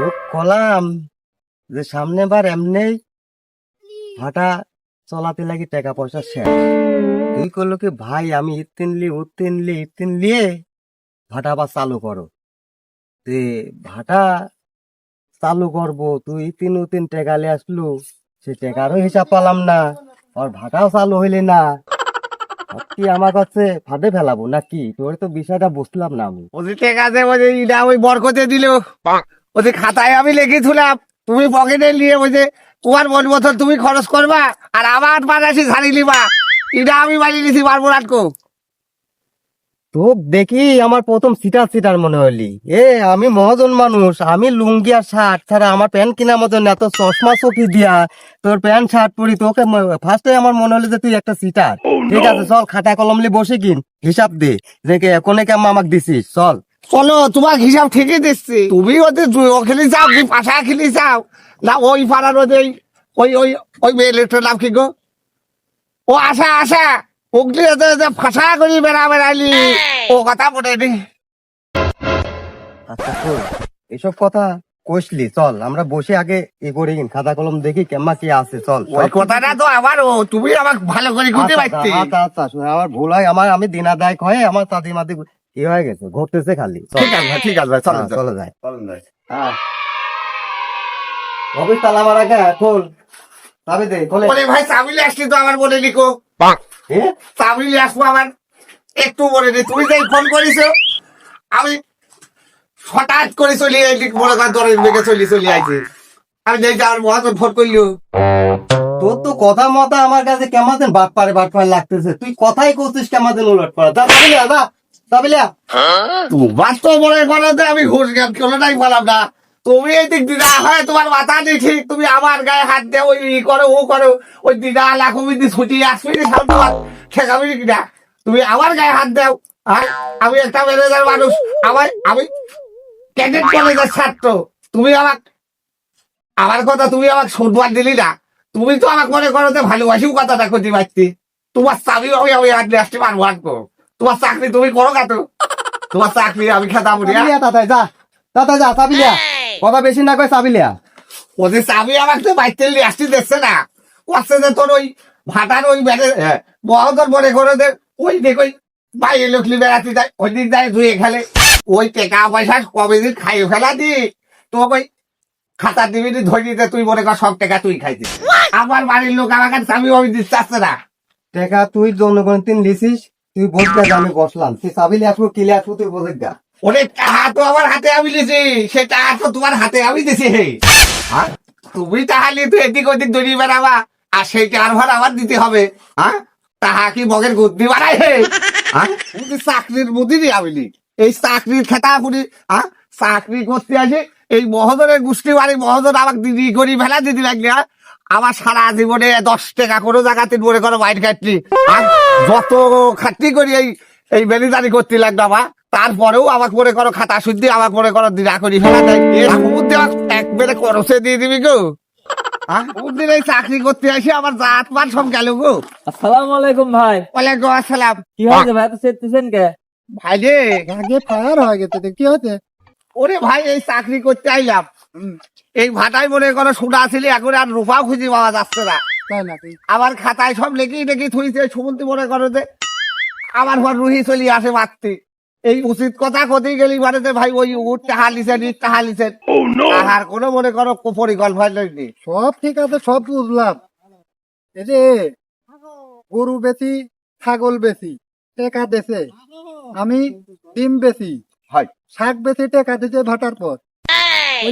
তো কলাম। যে সামনে বার এমনি ভাটা চলাতে লাগি টাকা পয়সা শেষ। তুই করল কি ভাই আমি ইতিনলি উত্তিনলি ইতিন লিয়ে ভাটা আবার চালু করো। তে ভাটা চালু করব তুই তিন তিন টাকা লে আসলু সে টাকারও হিসাব পালাম না আর ভাটাও চালু হইলে না। কি আমার কাছে ফাঁদে ফেলাবো নাকি? তোর তো বিষয়টা বুঝলাম না আমি। ওদের ঠিক আছে ওই যে ইটা ওই খাতায় আমি লিখেছিলাম তুমি পকেটে নিয়ে ওই যে তোমার মন মতন তুমি খরচ করবা আর আমার পাশাশি ছাড়ি লিবা এটা আমি বানিয়ে দিছি পারব রাটকো তো দেখি আমার প্রথম সিটার সিটার মনে হলি। এ আমি মহাজন মানুষ আমি লুঙ্গি আর শার্ট ছাড়া আমার প্যান্ট কেনার মতন এত চশমা চকি দিয়া তোর প্যান্ট শার্ট পরি তোকে ফার্স্টে আমার মনে হলো যে তুই একটা সিটার ঠিক আছে চল খাতা কলম নিয়ে বসে কিন হিসাব দে যে কে- কোনে কেমন আমাকে দিছিস চল। চলো তোমার হিসাব ঠিকই দিচ্ছি। তুমি ওদের খেলি চাও কি পাশা খেলি চাও না ওই পাড়ার ওদের ওই ওই ওই মেয়ে লেটার নাম কি গো? ও আশা আশা উগলি ফাঁসা করি বেড়া বেড়াইলি ও কথা মনে নেই আচ্ছা এসব কথা কইসলি চল আমরা বসে আগে এ করি খাতা কলম দেখি কেমন কি আছে চল ওই কথাটা তো আবার তুমি আমাকে ভালো করে আচ্ছা, পারতে আচ্ছা আচ্ছা আমার ভুল হয় আমার আমি দিনাদায়ক হয়ে আমার তাদি মাদি কি হয়ে গেছে ঘটতেছে খালি। ঠিক আছে ঠিক আছে ভাই, চলো হ্যাঁ, চলো। চলো যাই হ্যাঁ। অফিস তালা মারা গে খোল। চাবি দে খোলে। বলে ভাই আসলি তো আমার বলে লিখো আসব আমার একটু বলে নি তুমি যাই ফোন করিছো আমি হঠাৎ করে চলে আইলি বড় কাজ ধরে বেগে চলি চলে আইছি। আমি আমার মহাজন ফোন করলিও তোর তো কথা মতো আমার কাছে কেমন বাট পারে বাট পারে লাগতেছে। তুই কথাই করছিস কেমন উলট চাবিলিয়া যা চাবিলিয়া তোমার তো মনে করো আমি ঘুষ জ্ঞান কোনোটাই বললাম না। তুমি এই দিক দিদা হয় তোমার মাথা নেই ঠিক তুমি আমার গায়ে হাত দেও ওই ই করো ও করো ওই দিদা লাখমি দি ছুটি আসবি নি সব তোমার ঠেকাবি কিনা তুমি আমার গায়ে হাত দাও আমি একটা ম্যানেজার মানুষ আমার আমি ক্যাডেট কলেজের ছাত্র। তুমি আমার আমার কথা তুমি আমাকে শুনবার দিলি না তুমি তো আমাকে মনে করো যে ভালোবাসিও কথাটা করতে পারছি তোমার চাবি আমি আমি হাত দিয়ে আসতে পারব তোমার চাকরি তুমি করো কাতো তোমার চাকরি আমি খেতাম চাবিলিয়া তাতাই যা তাতাই যা চাবিলিয়া। কথা বেশি না কয় চাবিলিয়া। ওদের চাবি আমাকে তো বাইতে নিয়ে আসতে দেখছে না। ও আসছে যে তোর ওই ভাটার ওই ব্যাটে মহাদর মনে করে যে ওই দেখ ওই বাইরে লোকলি বেড়াতে যায় ওই দিন যায় ধুয়ে খেলে। ওই টাকা পয়সা কবে দিন খাইও ফেলা দি। তো ওই খাতা দিবি নি ধরে দিতে তুই মনে কর সব টাকা তুই খাইছিস আমার বাড়ির লোক আমাকে চাবি আমি দিতে চাচ্ছে না। টাকা তুই জনগণ তিন লিছিস তুই বসবে যে আমি বসলাম। তুই চাবিলি আসব কিলে আসব তুই বসে যা ওরে টাকা তো আমার হাতে আমি দিছি সে টাকা তো তোমার হাতে আমি দিছি হ্যাঁ? তুমি তাহলে তো এদিক ওদিক দড়িয়ে বেড়াবা আর সেই টাকার ভাড়া আমার দিতে হবে। হ্যাঁ? তাহা কি মগের গুদ্দি বাড়াই হে? হ্যাঁ? চাকরির বুদ্ধি আমিলি এই চাকরির খেতা পুরি হ্যাঁ? চাকরি করতে আসে, এই মহোদরের গোষ্ঠী বাড়ি মহোদর আমাকে দিদি করি ভেলা দিদি লাগলে হ্যাঁ? আমার সারা জীবনে দশ টাকা কোনো জায়গাতে মনে করো বাইর খাটলি আর যত খাটনি করি এই এই বেলিদারি করতে লাগল আমার তারপরেও আমাকে মনে করো খাতা শুদ্ধি আমাকে মনে করো দিদা করি ফেলা আমাকে একবারে করসে দিয়ে দিবি গো। এই চাকরি করতে আসি আমার জাত মান সব গেল গো। আসসালামু আলাইকুম ভাই। ওয়ালাইকুম আসসালাম। কি হয়েছে ভাই? তো সেরতেছেন কে? ভাই রে আগে ফায়ার হয়ে গেছে কি হচ্ছে ওরে ভাই এই চাকরি করতে আইলাম। এই ভাটাই মনে করো সোনা ছিল এখন আর রূপাও খুঁজে পাওয়া যাচ্ছে না। তাই নাকি? আমার খাতায় সব লেখি লেখি থুইছে সুমন্তি মনে করো যে আমার ঘর রুহি চলি আসে মারতে এই উচিত কথা কোথায় গেলি মানে যে ভাই ওই উঠতে টাহা লিছেন ইট টাহা লিছেন কোনো মনে করো পরিকল্পনা নেই সব ঠিক আছে সব বুঝলাম। এই যে গরু বেশি ছাগল বেশি টেকা দেশে আমি ডিম বেশি হয়। শাক বেশি টেকা দিতে ভাটার পর।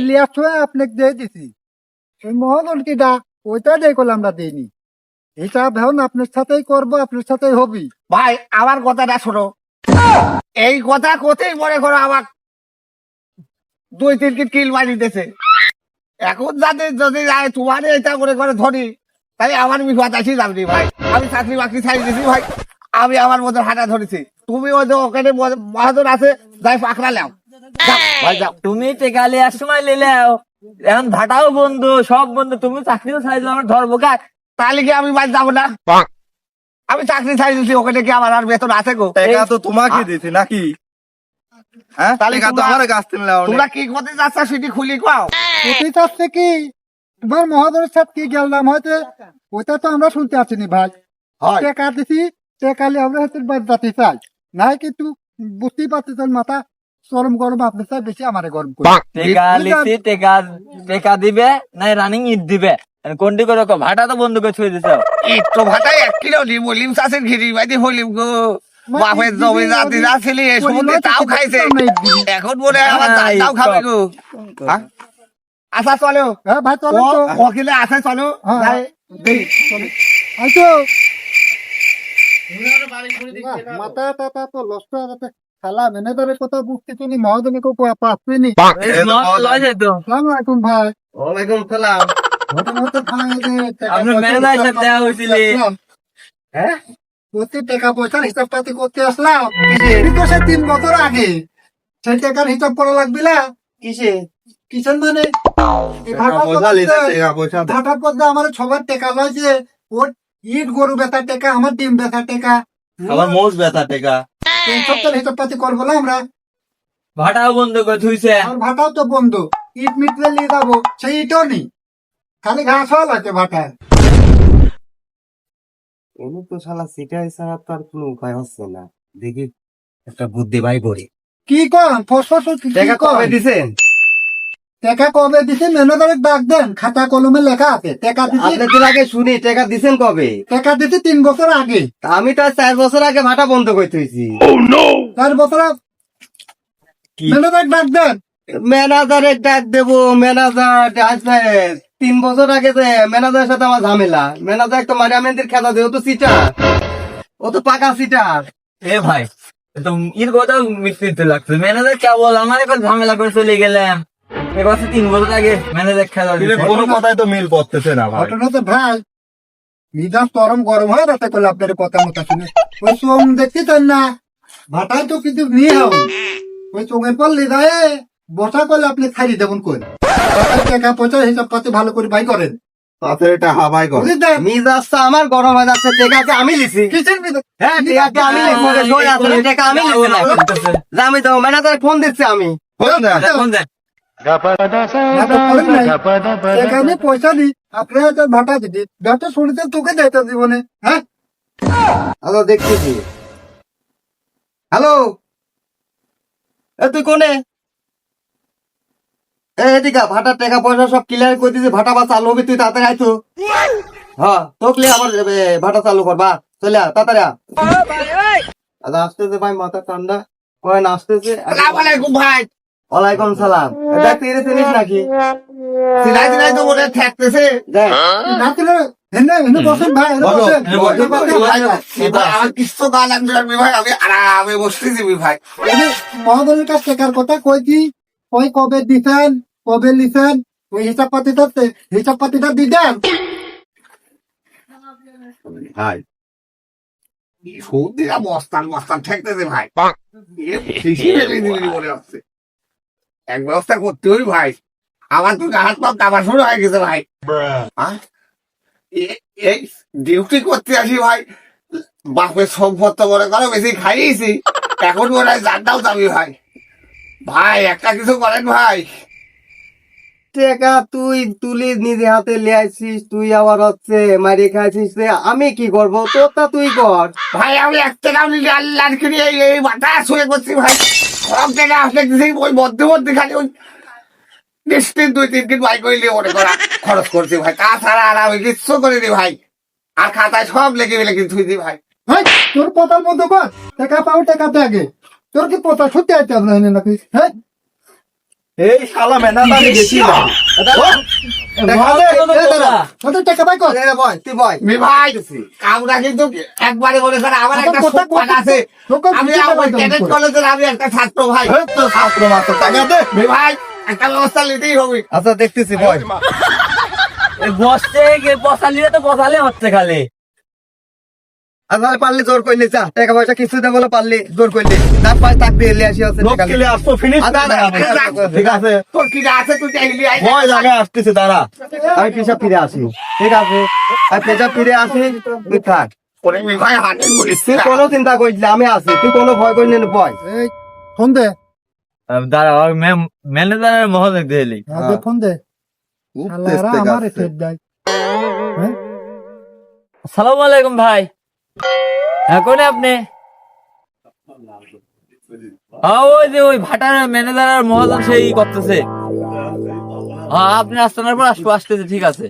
লিয়ার সময় আপনাকে দিয়ে দিছি। মহাজন কি ডা ওইটা আমরা দিইনি। আপনার সাথেই করব, আপনার সাথেই হবি। ভাই, আমার কথাটা শোনো। এই কথা কোথায় মনে করো আমার দুই তিন কিট কিল মারি দিতেছে এখন যাতে যদি যায় তোমার এটা মনে করে ধরি তাই আমার বিপদ আসি ভাই। আমি চাকরি বাকরি ছাড়ি দিছি ভাই। আমি আমার মতো হাঁটা ধরেছি। তুমি ওই যে ওখানে মহাজন আছে, যাই পাকড়া লাও তুমি টেকালে এক সময় লেলেও এখন ভাটাও বন্ধ সব বন্ধ। তুমি চাকরিও ছাড়ি দিলে আমার ধরবো কাক তাহলে কি আমি বাড়ি যাব না? আমি চাকরি ছাড়ি দিছি ওখানে কি আমার আর বেতন আছে গো? টাকা তো তোমাকে দিছি নাকি? হ্যাঁ? তাহলে তো আমার কাছ থেকে নেওয়া তোমরা কি করতে যাচ্ছ সেটি খুলি কাও। কোথায় চাচ্ছে কি? তোমার মহাজনের সাথে কি গেলাম? হয়তো ওইটা তো আমরা শুনতে আসিনি ভাই। হয়। টাকা দিছি টাকালে আমরা হচ্ছে বাদ যাতে চাই। নাই কিন্তু বুঝতেই পারতেছেন মাথা। চরম গরম আপনার চাই বেশি আমারে গরম করে টেকা লিছি টেকা টেকা দিবে নাই রানিং ঈদ দিবে। কোনটি করে ভাটা তো বন্ধ করে ছুঁয়ে দিছে। একটু ভাটাই এক কিলো নিম লিম চাষের ঘিরি বাইদি হলিম গো। বাপের জমি জাতি যা এই সমুদ্রে তাও খাইছে। এখন মনে হয় হ্যাঁ, তাও খাবে গো। হ্যাঁ? আচ্ছা চলো। হ্যাঁ ভাই তো। ও ওকিলে চলো। হ্যাঁ, আইতো মাথা টাতা তো লস্ট আছে খালা ম্যানেজারের কথা বুঝতে তুমি মহাজনে কেউ পাচ্ছিনি আলাইকুম ভাই। ওয়ালাইকুম সালাম। টাকা। হ্যাঁ? পয়সার হিসাব পাতি করতে আসলাম। তিন বছর আগে। সেই টাকার হিসাব করা লাগবে না। কিসে? মানে? ভাটার। আমার সবার টাকা লয় যে ওর ইট গরু বেতার টাকা আমার ডিম বেতার টাকা। আমার মোষ ব্যথা টেকা। এই সব তো করব না আমরা। ভাটাও বন্ধ করে থুইছে। আর ভাটাও তো বন্ধ। ইট মিটলে নিয়ে যাব সেই ইটও নেই। খালি ঘাস ভাটায়। এমনি তো শালা সিটাই ছাড়া তো আর কোনো উপায় হচ্ছে না। দেখি একটা বুদ্ধি ভাই করি। কি কন ফসফস কি টাকা কন কবে দিছেন? টাকা কবে দিছে? ম্যানেজারের ডাক দেন। খাতা কলমে লেখা আছে। টাকা দিছি আপনি তো আগে শুনি টাকা দিছেন কবে? টাকা দিছি তিন বছর আগে। আমি তো চার বছর আগে ভাটা বন্ধ করে থইছি চার বছর ম্যানেজার ডাক দেন। ম্যানেজারের ডাক দেবো ম্যানেজার আসবে তিন বছর আগে যে ম্যানেজারের সাথে আমার ঝামেলা। ম্যানেজার তো মারি আমি খেতা দেয় ও তো সিটার ও তো পাকা সিটার এ ভাই তো ইর কথা মিটতে লাগছে। ম্যানেজার কে বল আমার এখন ঝামেলা করে চলে গেলাম। কথা তিন বছর আগে ম্যানেজার খেলা কোনো কথাই তো মিল পড়তেছে না ঘটনা তো ভাই মিজাজ তরম গরম হয়ে যাচ্ছে করলে আপনার কথা মতো শুনে ওই সোম দেখতেছেন না ভাটায় তো কিছু নিয়ে হও ওই চোখের পর লিদায় বসা করলে আপনি খাইয়ে দেবেন টাকা পয়সা হিসাব পাতি ভালো করে ভাই করেন তাতে এটা হাবাই করে বুঝলেন মিজাজটা আমার গরম হয়ে যাচ্ছে টেকাকে আমি লিছি হ্যাঁ টেকাকে আমি লিছি ওকে সই আছে টেকা আমি লিছি না আমি তো ম্যানেজার ফোন দিচ্ছি আমি। সেখানে পয়সা ভাটা দিদি ব্যবসা শুনতে তোকে জীবনে হ্যাঁ? আচ্ছা দেখতেছি। হ্যালো? এ তুই কোনে? এ এদিকা ভাটার টাকা পয়সা সব ক্লিয়ার করে দিছি ভাটা বা চালু হবে তুই তাড়াতাড়ি আইতো হ্যাঁ তোকে আবার ভাটা চালু করবা। চলে তাড়াতাড়ি আসতেছে ভাই মাথা ঠান্ডা। কয়েন আসতেছে। আলাইকুম ভাই। ওয়ালাইকুম সালাম। তিরিশ নাকি? সিলাই সিলাই তো মনে থাকতেছে না, মহাদলের কাছ টাকার কথা কই কি? ওই কবে দিছেন? কবে লিছেন? ওই হিসাব পাতিটা হিসাব পাতিটা ভাই সৌদিরা বস্তান বস্তান ঠেকতেছে ভাই। মনে হচ্ছে এক ব্যবস্থা করতে হই ভাই। আমার তো হাত পা কাবার শুরু হয়ে গেছে ভাই? এই ডিউটি করতে আসি ভাই। বাপের সম্পত্তি মনে করো বেশি খাইয়েছি। এখন মনে হয় জানটাও যাবি ভাই। ভাই একটা কিছু করেন ভাই। টাকা তুই তুলি নিজে হাতে লিয়ে আসছিস তুই আবার হচ্ছে মারি খাইছিস রে, আমি কি করব? তোরটা তুই কর। ভাই আমি এক টাকা আল্লাহ কিনে এই এই মাথা শুয়ে করছি ভাই। সব জায়গায় আসলে কিছু ওই মধ্যবর্তী খালি ওই নিশ্চিত দুই তিন দিন বাইক করলে মনে করা খরচ করছি ভাই। তাছাড়া আর আমি কিচ্ছু করিনি ভাই। আর খাতায় সব লেগে লেগে থুই দি ভাই। হ্যাঁ তোর পতার মতো কর। টাকা পাও টাকা আগে। তোর কি পতা সত্যি আইতে আপনার নাকি হ্যাঁ? এই শালা মেনা ওদের কর। ভাই আমরা একটা কথা আছে। আমি বুঝতে আমার পারতাম ক্যাডেট না। কলেজের আমি একটা ছাত্র ভাই। ছাত্র মাত্র ভাই একটা ব্যবস্থা নিতেই হবে। আচ্ছা দেখতেছি বয় বসছে বসালিলে তো বসালে হচ্ছে খালি। আর পারলি জোর করলি যা টাকা পয়সা কিছু দে বলে পারলি জোর করলি। তার পাঁচ টাক দিয়ে আসি আছে। আচ্ছা, আচ্ছা, আচ্ছা, ঠিক আছে। তোর কি আছে তুই চাইলি ভয় জায়গায় আসতেছে তারা আমি পেশা ফিরে আসি। ঠিক আছে। আমি পেশা ফিরে আসি তুই থাক। ওরে মি ভাই হাতে বলিস তুই কোনো চিন্তা করিস আমি আছি তুই কোনো ভয় করিস না ভয় এই ফোন দে। দাঁড়া ম্যানেজারের মহল দেখতে এলি। আগে ফোন দে। আমার দেয়। আসসালামু আলাইকুম ভাই। হ্যাঁ কোনে আপনি? হ্যাঁ ওই যে ওই ভাটার ম্যানেজার আর মহাজন সেই করতেছে। হ্যাঁ আপনি আস্তানার পর আসব আসতেছে ঠিক আছে।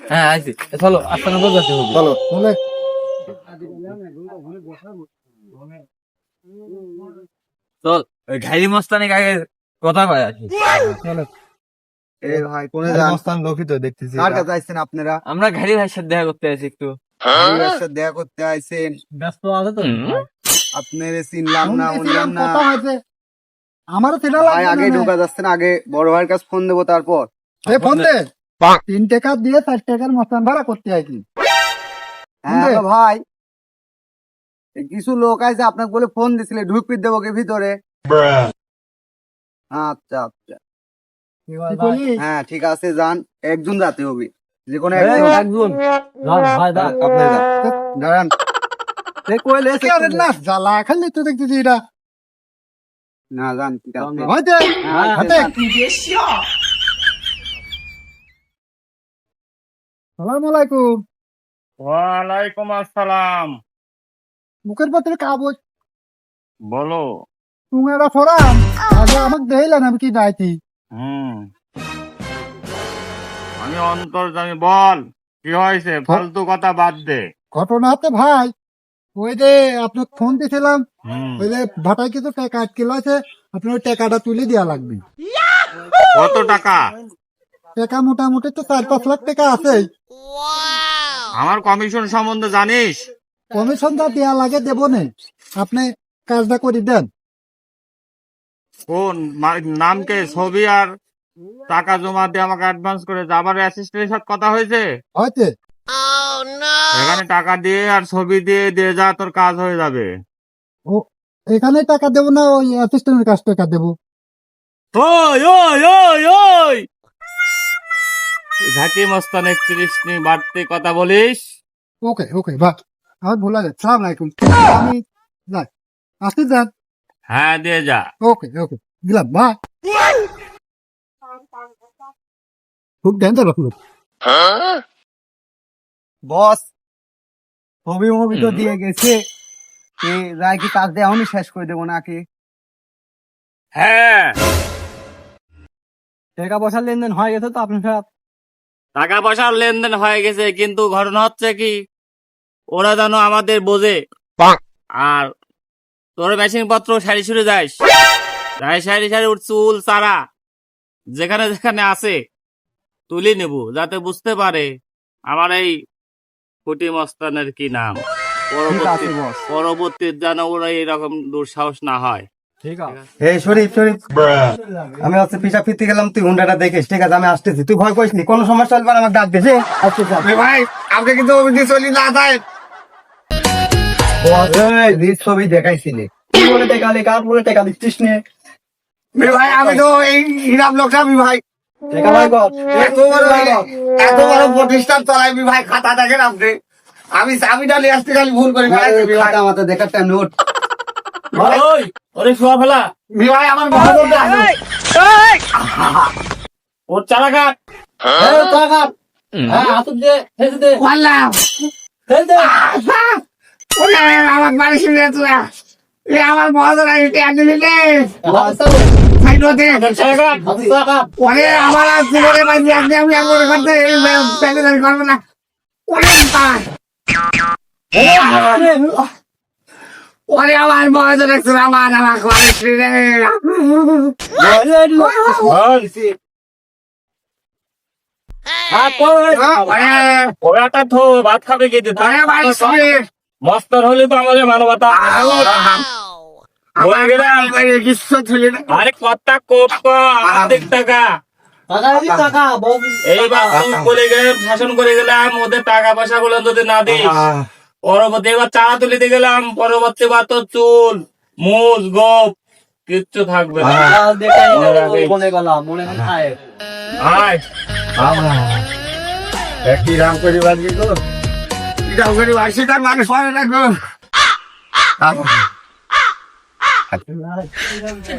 হ্যাঁ আইছি। চলো আস্তানার পর যেতে হবে। চলো। চল ওই মস্তানি আগে কথা কয় আসি চলে। এই ভাই কোনে মস্তান লোকই তো দেখতেছি কার কাছে আইছেন আপনারা? আমরা ঘাইরি ভাইয়ের সাথে দেখা করতে আছি একটু। দেখা করতে আইছেন। ব্যস্ত আছে তো? আপনারে চিনলাম না উনলাম না। আমারও চেনা ভাই আগে ঢোকা যাচ্ছে না আগে বড় ভাইয়ের কাছে ফোন দেবো তারপর। এ ফোন দে। তিন টাকা দিয়ে চার টাকার মস্তান ভাড়া করতে আইছি হ্যাঁ ভাই। কিছু লোক আছে আপনাকে বলে ফোন দিছিলে ঢুকপি দেবো কে ভিতরে। আচ্ছা আচ্ছা। হ্যাঁ ঠিক আছে যান। একজন যাতে হবে। যে কোনো একজন একজন ভাই দা আপনি যান। দাঁড়ান। না জ্বালা খালি তো দেখতেছি এটা না যান ঠিক আছে। হয়তো হ্যাঁ, হাতে। সালাম আলাইকুম ওয়ালাইকুম আসসালাম। মুখের পত্রে কাগজ। বলো। তুঙ্গেরা ফরাম আগে আমাকে দেইলেন আমি কি হুম। আমি অন্তর্জামি বল কি হয়েছে? ফালতু কথা বাদ দে। ঘটনা হচ্ছে ভাই। ওই যে আপনার ফোন দিয়েছিলাম ওই যে ভাটায় কিছু টাকা আটকে আছে আপনার ওই টাকাটা তুলে দেওয়া লাগবে। কত টাকা? টাকা মোটামুটি তো চার পাঁচ লাখ টাকা আছে আমার কমিশন সম্বন্ধে জানিস? কমিশন যা দেওয়া লাগে দেবো নে। আপনি কাজটা করে দেন। কোন নামকে ছবি আর টাকা জমা দিয়ে আমাকে অ্যাডভান্স করে যাবার অ্যাসিস্ট্যান্টের সাথে কথা হয়েছে? হয়তো এখানে টাকা দিয়ে আর ছবি দিয়ে দিয়ে যা তোর কাজ হয়ে যাবে। ও এখানে টাকা দেবো না ওই অ্যাসিস্ট্যান্টের কাছ টাকা দেবো? ওই ওই ওই ওই! ঝাঁকি মস্তান একত্রিশ নি বাড়তি কথা বলিস? ওকে ওকে বাহ। আমার ভুলা যাচ্ছে সালাম আলাইকুম। আমি যাই। আসতে যান হ্যাঁ দিয়ে যা। ওকে ওকে দিলাম বা খুব ডেঞ্জার লোক বস ছবি মবি তো দিয়ে গেছে। এ রায় কি কাজ দিয়ে এখনই শেষ করে দেবো নাকি? হ্যাঁ। টাকা পয়সার লেনদেন হয়ে গেছে তো আপনার সাথে? টাকা পয়সার লেনদেন হয়ে গেছে কিন্তু ঘটনা হচ্ছে কি? ওরা যেন আমাদের বোঝে। আর তোর মেশিন পত্র সারি সুরে যাস যাই সারি সারি উঠ চুল চারা যেখানে যেখানে আছে। তুলে নেব যাতে বুঝতে পারে আমার এই কুটি মস্তানের কি নাম। পরবর্তী পরবর্তী যেন ওরা এরকম দুঃসাহস না হয়। এই শরীফ শরীফ। আমি হচ্ছে পিছা ফিরতে গেলাম তুই হুন্ডাটা দেখিস ঠিক আছে? আমি আসতেছি। তুই ভয় করিস নি কোনো সমস্যা হলে ডাক দিস ভাই আপনি কিন্তু চলি না যায়। ছবি দেখাইছিলি বলে টেকালি কার বলে টেকা দিচ্ছিস নে ভাই আমি তো এই হিরাম লোকটা আমি ভাই। এত বড় প্রতিষ্ঠান চলাই ভাই খাতা দেখেন আপনি। আমি চাবিটা নিয়ে আসতে খালি ভুল করি ভাই। খাতা মাথা নোট। ওরে শোয়া ফেলা। ভাই আমার কাট হ্যাঁ হাতুর দে ফেলে দে। পারলাম ফেলে দে। আমার বাড়ি শুনে তুই এ আমার মহাজন আমি টেন দিলি রে ভাই আমার আর জীবনে বাজি আপনি আমি করতে করব না। আমার আমার আমার ভাত খাবে শুনে মস্তর হলে তো আমাদের মানবতা। আরে কত্তা কোপ অর্ধেক টাকা। এইবার বলে। গেলাম শাসন করে গেলাম ওদের টাকা পয়সা গুলো যদি না দিস। পরবর্তী এবার চারা তুলিতে গেলাম পরবর্তী বার তো চুল মুজ গোপ কিচ্ছু থাকবে রাম করি করে তার মানুষ পারে না গো। আচ্ছা